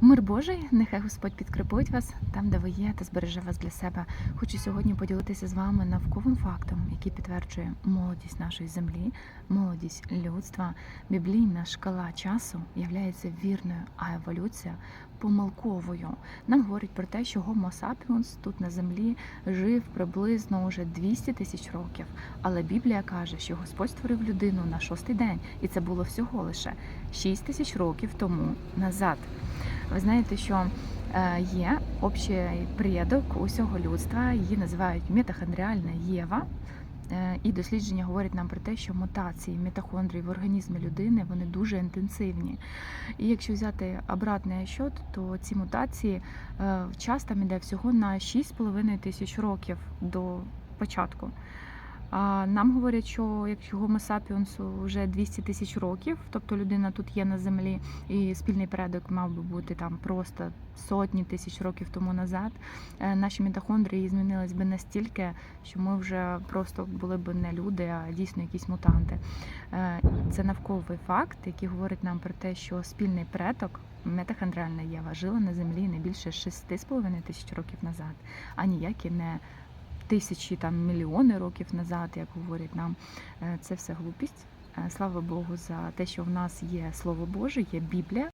Мир Божий, нехай Господь підкріпить вас там, де ви є, та збереже вас для себе. Хочу сьогодні поділитися з вами науковим фактом, який підтверджує молодість нашої землі, молодість людства. Біблійна шкала часу являється вірною, а еволюція помилковою. Нам говорять про те, що Homo sapiens тут на землі жив приблизно уже 200 тисяч років. Але Біблія каже, що Господь створив людину на шостий день, і це було всього лише 6 тисяч років тому назад. Ви знаєте, що е, є общий предок усього людства, її називають мітохондріальна Єва. Е, І дослідження говорять нам про те, що мутації мітохондрій в організмі людини вони дуже інтенсивні. І якщо взяти обратний щот, то ці мутації е, час там іде всього на 6,5 тисяч років до початку. Нам говорять, що якщо Homo sapiens вже 200 тисяч років, тобто людина тут є на землі, і спільний предок мав би бути там просто сотні тисяч років тому назад, е, наші мітохондрії змінились би настільки, що ми вже просто були б не люди, а дійсно якісь мутанти. Е, Це науковий факт, який говорить нам про те, що спільний предок. Метахондріальна Єва жила на землі не більше 6,5 тисяч років назад, а ніякі не тисячі там мільйони років назад, як говорять нам, Е, це все глупість. Е, Слава Богу, за те, що в нас є Слово Боже, є Біблія.